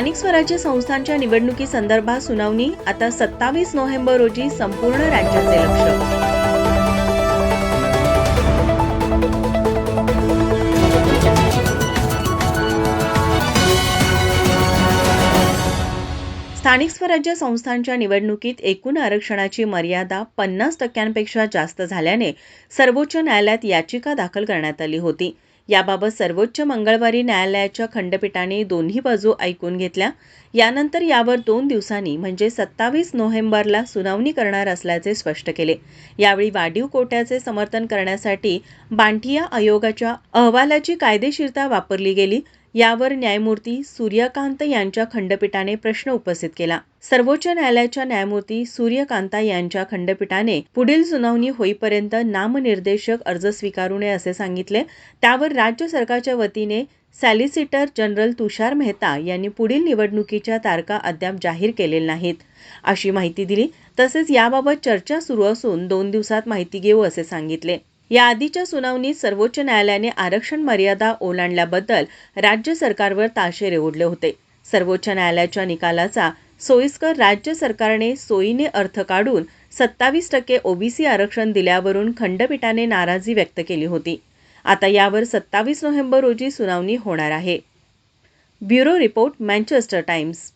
स्थानिक स्वराज्य संस्थांच्या निवडणुकीसंदर्भात सुनावणी आता सत्तावीस नोव्हेंबर रोजी संपूर्ण राज्याचे लक्ष. स्थानिक स्वराज्य संस्थांच्या निवडणुकीत एकूण आरक्षणाची मर्यादा पन्नास टक्क्यांपेक्षा जास्त झाल्याने सर्वोच्च न्यायालयात याचिका दाखल करण्यात आली होती. याबाबत सर्वोच्च मंगळवारी न्यायालयाच्या खंडपीठाने दोन्ही बाजू ऐकून घेतल्या. यानंतर यावर दोन दिवसांनी म्हणजे सत्तावीस नोव्हेंबरला सुनावणी करणार असल्याचे स्पष्ट केले. यावेळी वाढीव कोट्याचे समर्थन करण्यासाठी बांटिया आयोगाच्या अहवालाची कायदेशीरता वापरली गेली. यावर न्यायमूर्ती सूर्यकांत यांच्या खंडपीठाने प्रश्न उपस्थित केला. सर्वोच्च न्यायालयाच्या न्यायमूर्ती सूर्यकांता यांच्या खंडपीठाने पुढील सुनावणी होईपर्यंत नामनिर्देशक अर्ज स्वीकारू नये असे सांगितले. त्यावर राज्य सरकारच्या वतीने सॅलिसिटर जनरल तुषार मेहता यांनी पुढील निवडणुकीच्या तारखा अद्याप जाहीर केलेल्या नाहीत. अशी माहिती दिली. तसेच याबाबत चर्चा सुरू असून दोन दिवसात माहिती घेऊ असे सांगितले. या आधीच्या सुनावणीत सर्वोच्च न्यायालयाने आरक्षण मर्यादा ओलांडल्याबद्दल राज्य सरकारवर ताशेरे ओढले होते. सर्वोच्च न्यायालयाच्या निकालाचा सोयीस्कर राज्य सरकारने सोयीने अर्थ काढून सत्तावीस टक्के ओबीसी आरक्षण दिल्यावरून खंडपीठाने नाराजी व्यक्त केली होती. आता यावर सत्तावीस नोव्हेंबर रोजी सुनावणी होणार आहे. Bureau report Manchester Times.